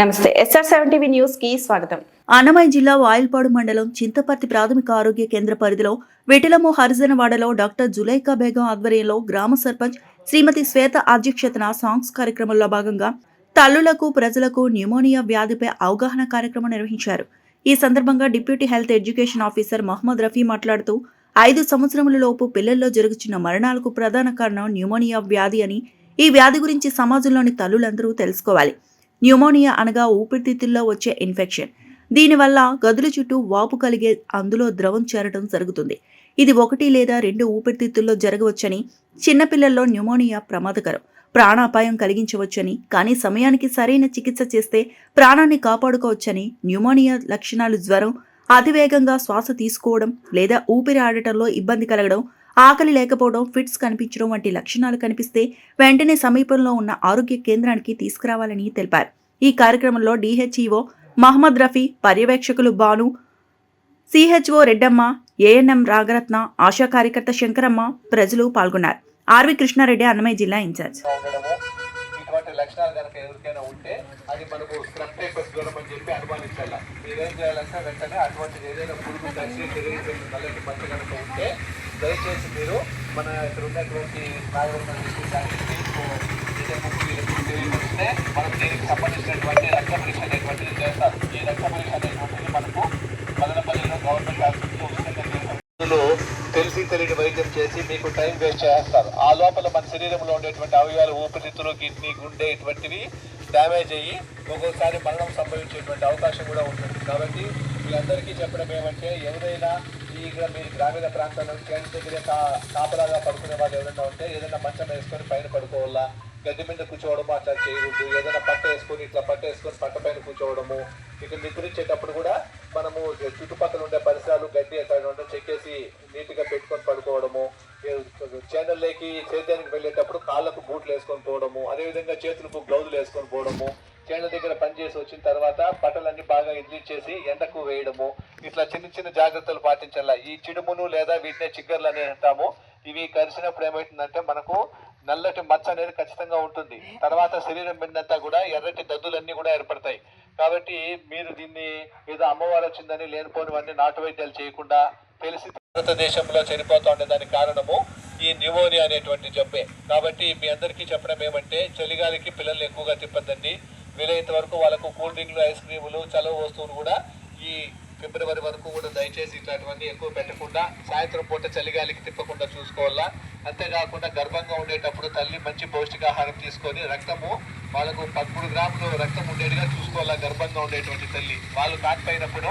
నమస్తే SR seven TV న్యూస్కి స్వాగతం. అన్నమయ్య జిల్లా వాయిల్పాడు మండలం చింతపర్తి ప్రాథమిక ఆరోగ్య కేంద్ర పరిధిలో విటిలము హరిజనవాడలో డాక్టర్ జులైకా బేగం ఆధ్వర్యంలో గ్రామ సర్పంచ్ శ్రీమతి శ్వేత అధ్యక్షతన సాంగ్స్ కార్యక్రమంలో భాగంగా తల్లులకు ప్రజలకు న్యూమోనియా వ్యాధిపై అవగాహన కార్యక్రమం నిర్వహించారు. ఈ సందర్భంగా deputy health education officer Mohammed Rafi మాట్లాడుతూ ఐదు సంవత్సరముల లోపు పిల్లల్లో జరుగుతున్న మరణాలకు ప్రధాన కారణం న్యూమోనియా వ్యాధి అని ఈ వ్యాధి గురించి సమాజంలోని తల్లులందరూ తెలుసుకోవాలి. న్యూమోనియా అనగా ఊపిరితిత్తుల్లో వచ్చే ఇన్ఫెక్షన్. దీనివల్ల గదుల చుట్టూ వాపు కలిగే అందులో ద్రవం చేరడం జరుగుతుంది. ఇది ఒకటి లేదా రెండు ఊపిరితిత్తుల్లో జరగవచ్చని చిన్నపిల్లల్లో న్యూమోనియా ప్రమాదకరం. ప్రాణాపాయం కలిగించవచ్చని కానీ సమయానికి సరైన చికిత్స చేస్తే ప్రాణాన్ని కాపాడుకోవచ్చని న్యూమోనియా లక్షణాలు జ్వరం అతివేగంగా శ్వాస తీసుకోవడం లేదా ఊపిరి ఆడటంలో ఇబ్బంది కలగడం ఆకలి లేకపోవడం ఫిట్స్ కనిపించడం వంటి లక్షణాలు కనిపిస్తే వెంటనే సమీపంలో ఉన్న ఆరోగ్య కేంద్రానికి తీసుకురావాలని తెలిపారు. ఈ కార్యక్రమంలో డిహెచ్ఈఓ మహమ్మద్ రఫీ పర్యవేక్షకులు బాను సిహెచ్ఓ రెడ్డమ్మ ఏఎన్ఎం రాగరత్న ఆశా కార్యకర్త శంకరమ్మ ప్రజలు పాల్గొన్నారు. ఆర్వి కృష్ణారెడ్డి అన్నమయ్య జిల్లా ఇన్ఛార్జ్. లక్షణాలు కనుక ఎవరికైనా ఉంటే అది మనకు స్క్రబ్ టైపస్ జ్వరం అని చెప్పి అనుమానించాలి? మీరేం చేయాలంటే వెంటనే అటువంటి ఏదైనా పురుగు కలిసి శరీరం నల్లటి మచ్చ కనుక ఉంటే దయచేసి మీరు మన ఇక్కడ ఉన్నటువంటి నాగరికత తెలియజేస్తే మనం దీనికి సంబంధించినటువంటి రక్త పరీక్ష అనేటువంటిది చేస్తారు. ఈ రక్త పరీక్ష అనేటువంటిది మనకు మదనపల్లిలో గవర్నమెంట్ హాస్పిటల్లో ఉచితంగా చేస్తారు. తెలిసి తెలియని వైద్యం చేసి మీకు టైం వేస్ట్ చేస్తారు. ఆ లోపల మన శరీరంలో ఉండేటువంటి అవయవాలు ఊపిరితిత్తులు కిడ్నీ గుండె ఇటువంటివి డ్యామేజ్ అయ్యి ఒక్కొక్కసారి మరణం సంభవించేటువంటి అవకాశం కూడా ఉంటుంది. కాబట్టి వీళ్ళందరికీ చెప్పడం ఏమంటే ఎవరైనా ఇక్కడ గ్రా- మీ గ్రామీణ ప్రాంతాల్లో ట్రైన్ దగ్గరే కా కాపలాగా పడుకునే వాళ్ళు ఎవరైనా ఉంటే ఏదైనా మంచం వేసుకొని పైన పడుకోవాలా? గడ్డి మీద కూర్చోవడము అట్లా చేయకూడదు. ఏదైనా పట్ట వేసుకొని ఇట్లా పట్ట వేసుకొని పట్ట పైన కూర్చోవడము. ఇక్కడ నిద్రించేటప్పుడు కూడా మనము చుట్టుపక్కల ఉండే పరిసరాలు గడ్డి ఎక్కడ ఉండడం చెక్కేసి నీట్గా పెట్టుకొని పడుకోవడము. చేనల్లోకి సేద్యానికి వెళ్ళేటప్పుడు బూట్లు వేసుకొని పోవడము అదేవిధంగా చేతులకు గ్లౌజులు వేసుకొని పోవడము చేనుల దగ్గర పనిచేసి వచ్చిన తర్వాత బట్టలన్నీ బాగా ఇడ్లిచ్చేసి ఎండకు వేయడము ఇట్లా చిన్న చిన్న జాగ్రత్తలు పాటించాల? ఈ చిడుమును లేదా వీటినే చిగ్గర్లు అని అంటాము. ఇవి కలిసినప్పుడు ఏమవుతుందంటే మనకు నల్లటి మచ్చ అనేది ఖచ్చితంగా ఉంటుంది. తర్వాత శరీరం మీదంతా కూడా ఎర్రటి దద్దులన్నీ కూడా ఏర్పడతాయి. కాబట్టి మీరు దీన్ని ఏదో అమ్మవారు వచ్చిందని లేనిపోనివన్నీ నాటు వైద్యాలు చేయకుండా తెలిసి భారతదేశంలో చనిపోతా ఉండే దానికి కారణము ఈ న్యూమోనియా అనేటువంటి జబ్బే. కాబట్టి మీ అందరికీ చెప్పడం ఏమంటే చలిగాలికి పిల్లల్ని ఎక్కువగా తిప్పద్దండి. వీలైనంత వరకు వాళ్ళకు కూల్ డ్రింక్లు ఐస్ క్రీములు చలవ వస్తువులు కూడా ఈ ఫిబ్రవరి వరకు కూడా దయచేసి ఇట్లాంటివన్నీ ఎక్కువ పెట్టకుండా సాయంత్రం పూట చలిగాలికి తిప్పకుండా చూసుకోవాలా. అంతేకాకుండా గర్భంగా ఉండేటప్పుడు తల్లి మంచి పౌష్టికాహారం తీసుకొని రక్తము వాళ్ళకు పదమూడు గ్రాములు రక్తం ఉండేట్టుగా చూసుకోవాలా గర్భంగా ఉండేటువంటి తల్లి. వాళ్ళు కాకపోయినప్పుడు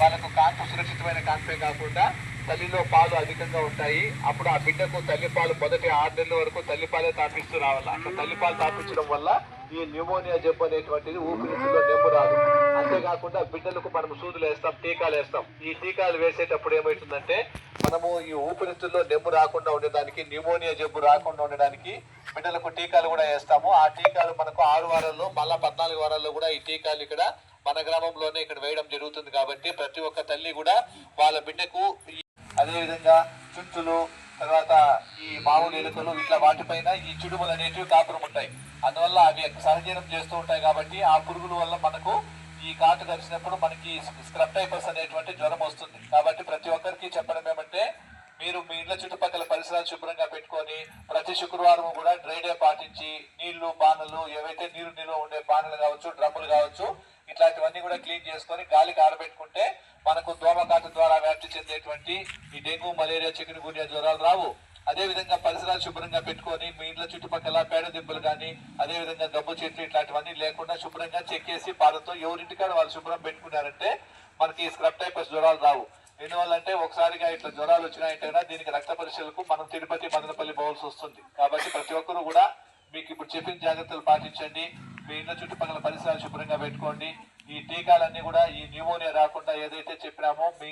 వాళ్ళకు కాన్పు సురక్షితమైన కాన్పే కాకుండా తల్లిలో పాలు అధికంగా ఉంటాయి. అప్పుడు ఆ బిడ్డకు తల్లిపాలు మొదటి ఆరు నెలల వరకు తల్లిపాలే తాపిస్తూ రావాలి. అట్లా తల్లిపాలు తాపించడం వల్ల ఈ న్యూమోనియా జబ్బు అనేటువంటిది ఊపిరితిత్తులో నెమ్ము రాదు. అంతేకాకుండా బిడ్డలకు మనం సూదులు వేస్తాం టీకాలు వేస్తాం. ఈ టీకాలు వేసేటప్పుడు ఏమవుతుందంటే మనము ఈ ఊపిరితిత్తుల్లో నెమ్ము రాకుండా ఉండేదానికి న్యూమోనియా జబ్బు రాకుండా ఉండడానికి బిడ్డలకు టీకాలు కూడా వేస్తాము. ఆ టీకాలు మనకు ఆరు వారాల్లో మళ్ళా పద్నాలుగు వారాల్లో కూడా ఈ టీకాలు ఇక్కడ మన గ్రామంలోనే ఇక్కడ వేయడం జరుగుతుంది. కాబట్టి ప్రతి ఒక్క తల్లి కూడా వాళ్ళ బిడ్డకు ఈ అదేవిధంగా చుంచులు తర్వాత ఈ మామూలు ఎలుకలు ఇట్లా వాటిపైన ఈ చిడుములు అనేటివి కాపురం ఉంటాయి. అందువల్ల అవి సహజీవనం చేస్తూ ఉంటాయి కాబట్టి ఆ పురుగుల వల్ల మనకు ఈ కాటు కలిసినప్పుడు మనకి స్క్రబ్ టైపర్స్ అనేటువంటి జ్వరం వస్తుంది. కాబట్టి ప్రతి ఒక్కరికి చెప్పడం ఏమంటే మీరు మీ ఇళ్ళ చుట్టుపక్కల పరిసరాలు శుభ్రంగా పెట్టుకొని ప్రతి శుక్రవారం కూడా డ్రై డే పాటించి నీళ్ళు బాణలు ఏవైతే నీరు నిల్వ ఉండే బాణలు కావచ్చు డ్రమ్ములు కావచ్చు ఇట్లాంటివన్నీ కూడా క్లీన్ చేసుకొని గాలికి ఆరబెట్టుకుంటే మనకు దోమకాటు ద్వారా వ్యాప్తి చెందేటువంటి ఈ డెంగ్యూ మలేరియా చికెన్ గుండె జ్వరాలు రావు. అదే విధంగా పరిసరాలు శుభ్రంగా పెట్టుకొని మీ ఇంట్లో చుట్టుపక్కల పేడ దిబ్బలు కానీ అదే విధంగా గబ్బు చెట్లు ఇట్లాంటివన్నీ లేకుండా శుభ్రంగా చెక్కేసి పాలతో ఎవరింటికాడ వాళ్ళు శుభ్రం పెట్టుకున్నారంటే మనకి స్క్రబ్ టైపస్ జ్వరాలు రావు. ఎందువల్లంటే ఒకసారిగా ఇట్లా జ్వరాలు వచ్చినాయంటే దీనికి రక్త పరీక్షలకు మనం తిరుపతి మదనపల్లి పోవాల్సి వస్తుంది. కాబట్టి ప్రతి ఒక్కరూ కూడా మీకు ఇప్పుడు చెప్పిన జాగ్రత్తలు పాటించండి. మీ ఇంట్లో చుట్టుపక్కల పరిసరాలు శుభ్రంగా పెట్టుకోండి. ఈ టీకాలన్నీ కూడా ఈ న్యూమోనియా రాకుండా ఏదైతే చెప్పినామో మీ